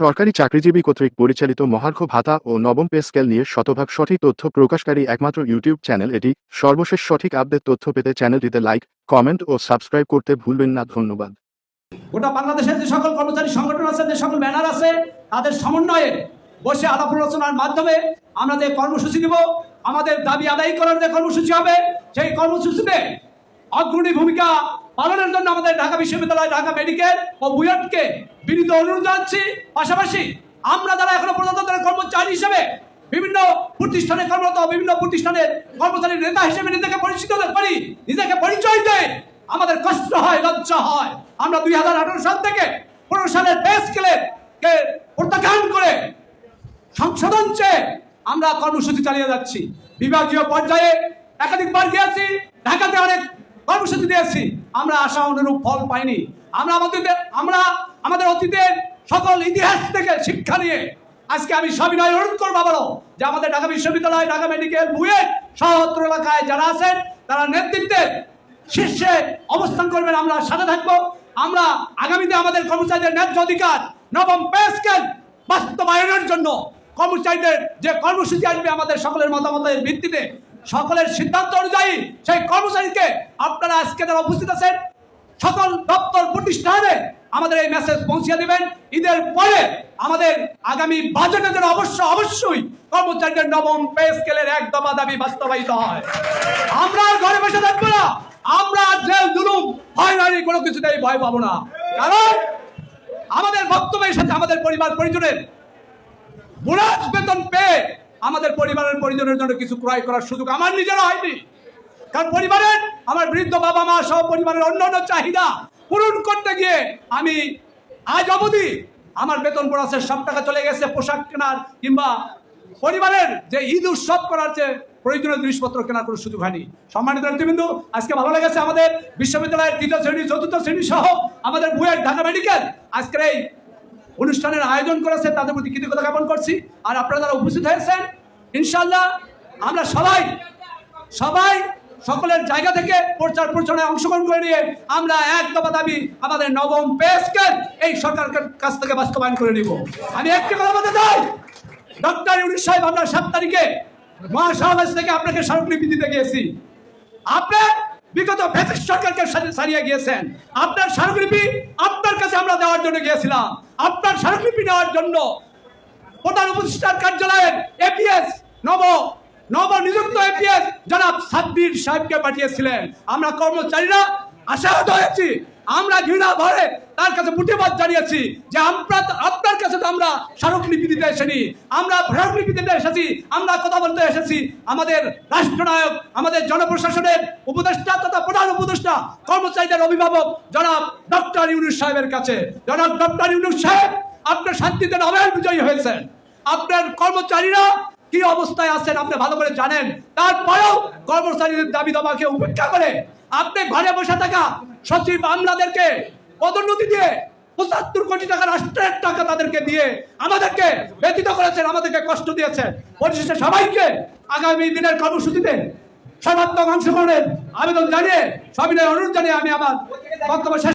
সরকারি চাকরিজীবী কর্তৃক পরিচালিত মহার্ঘ ভাতা ও নবম পে স্কেল নিয়ে শতভাগ সঠিক তথ্য প্রকাশকারী একমাত্র ইউটিউব চ্যানেল এটি। সর্বশেষ সঠিক আপডেট তথ্য পেতে চ্যানেলটিতে লাইক, কমেন্ট ও সাবস্ক্রাইব করতে ভুলবেন না। ধন্যবাদ। গোটা বাংলাদেশের যে সকল কর্মচারী সংগঠন আছে, যে সকল ব্যানার আছে, তাদের সমন্বয়ে বসে আলাপ আলোচনার মাধ্যমে আমরা যে কর্মসূচি দিব আমাদের দাবি আদায় করার যে কর্মসূচি হবে, সেই কর্মসূচিতে অগ্রণী ভূমিকা পালনের জন্য আমাদের ঢাকা বিশ্ববিদ্যালয়, ঢাকা মেডিকেল ও বুয়েটকে বিনীত অনুরোধ জানাচ্ছি। পাশাপাশি আমরা যারা এখনও পর্যন্ত কর্মচারী হিসেবে বিভিন্ন প্রতিষ্ঠানে কর্মরত, বিভিন্ন প্রতিষ্ঠানের কর্মচারী নেতা হিসেবে নিজেকে পরিচিত করি নিজেকে পরিচয় দেয় আমাদের কষ্ট হয়, লজ্জা হয়। আমরা দুই হাজার আঠারো সাল থেকে পনেরো সালের পে স্কেলে কে প্রত্যাখ্যান করে সংশোধন চেয়ে আমরা কর্মসূচি চালিয়ে যাচ্ছি। বিভাগীয় পর্যায়ে একাধিকবার গিয়েছি, ঢাকাতে অনেক কর্মসূচি দিয়েছি। আমরা আশা অনুরূপ ফল পাইনি। আমরা আমাদের আমরা আমাদের অতীতের সকল ইতিহাস থেকে শিক্ষা নিয়ে আজকে আমি সবিনয় অনুরোধ করব আবারও যে আমাদের ঢাকা বিশ্ববিদ্যালয়, ঢাকা মেডিকেল বুয়েট সহত্র এলাকায় যারা আছেন, তারা নেতৃত্বে শীর্ষে অবস্থান করবেন। আমরা সাথে থাকব। আমরা আগামীতে আমাদের কর্মচারীদের ন্যায্য অধিকার, নবম পে স্কেল বাস্তবায়নের জন্য কর্মচারীদের যে কর্মসূচি আসবে আমাদের সকলের মতামতের ভিত্তিতে, সকলের সিদ্ধান্ত অনুযায়ী সেই কর্মচারীকে আপনারা আজকে যারা উপস্থিত আছেন, সকল দপ্তর প্রতিষ্ঠানে আমাদের এই মেসেজ পৌঁছে দিবেন। ঈদের পরে আমাদের আগামী বাজেটের জন্য অবশ্য, অবশ্যই কর্মচারীদের নবম পে স্কেলের এক দফা দাবি বাস্তবায়িত হয়। আমরা ঘরে বসে থাকব না। আমরা জেল, জুলুম, হয়রানি কোনো কিছুতেই ভয় পাবো না। কারণ আমাদের বক্তব্যের সাথে আমাদের পরিবার পরিজনের বোনাস বেতন পেয়ে আমাদের পরিবারের পরিজনের জন্য কিছু ক্রয় করার সুযোগ আমার নিজের হয়নি। কারণ পরিবারের আমার বৃদ্ধ বাবা মা সহ পরিবারের অন্যান্য চাহিদা পূরণ করতে গিয়ে আমি আজ অবধি আমার বেতন বোনাসের সব টাকা চলে গেছে, পোশাক কেনার কিংবা পরিবারের যে ঈদ উৎসব করার যে প্রয়োজনীয় জিনিসপত্র কেনার কোনো সুযোগ হয়নি। সম্মানিত নেতৃবৃন্দু, আজকে ভালো লেগেছে আমাদের বিশ্ববিদ্যালয়ের তৃতীয় শ্রেণি, চতুর্থ শ্রেণি সহ আমাদের বুয়েট ঢাকা মেডিকেল আজকের এই অনুষ্ঠানের আয়োজন করেছে, তাদের প্রতি কৃতজ্ঞতা জ্ঞাপন করছি। আর আপনারা যারা উপস্থিত হয়েছেন ইনশাল্লাহ আমরা সবাই সবাই সকলের জায়গা থেকে প্রচার প্রচারণায় অংশগ্রহণ করে নিয়ে আমরা এক দফা দাবি আমাদের নবম পে স্কেল এই সরকারের কাছ থেকে বাস্তবায়ন করে নিব। আমি একটি কথা বলতে চাই ডক্টর ইউনিস সাহেব, আমরা সাত তারিখে মহাসমাবেশ থেকে আপনাকে স্মারকলিপি দিতে গিয়েছি। আপনি বিগত ব্রিটিশ সরকারকে সারিয়ে গিয়েছেন। আপনার স্মারকলিপি আপনার কাছে আমরা দেওয়ার জন্য গিয়েছিলাম। আপনার স্মারকলিপি নেওয়ার জন্য প্রধান উপদেষ্টার কার্যালয়ের এপিএস নব নব নিযুক্ত এপিএস জনাব সাব্বির সাহেবকে পাঠিয়েছিলেন। আমরা কর্মচারীরা আশাহত হয়েছি। আমরা ঘৃণা ভরে তার কাছে প্রতিবাদ জানিয়েছি যে আমরা আপনার কাছে তো আমরা স্মারকলিপি দিতে এসেনি। আমরা স্মারকলিপি দিতে এসেছি। আমরা কথা বলতে এসেছি। আমাদের রাষ্ট্রনায়ক, আমাদের জনপ্রশাসনের উপদেষ্টা তথা প্রধান উপদেষ্টা, কর্মচারীদের অভিভাবক জনাব ডক্টর ইউনুস সাহেবের কাছে। জনাব ডক্টর ইউনুস সাহেব, আপনার শান্তিতে নোবেল বিজয়ী হয়েছেন। আপনার কর্মচারীরা কি অবস্থায় আছেন আপনি ভালো করে জানেন? তারপরেও কর্মচারীদের দাবি দাবাকে উপেক্ষা করে আপনি ঘরে বসে থাকা সচিব আমলাদেরকে পদোন্নতি দিয়ে পঁচাত্তর কোটি টাকা, রাষ্ট্রের টাকা তাদেরকে দিয়ে আমাদেরকে ব্যতীত করেছেন, আমাদেরকে কষ্ট দিয়েছেন। পরিশেষে সবাইকে আগামী দিনের কর্মসূচিতে সর্বাত্মক অংশগ্রহণের আবেদন জানিয়ে সবিনয় অনুরোধ জানিয়ে আমি আমার বক্তব্য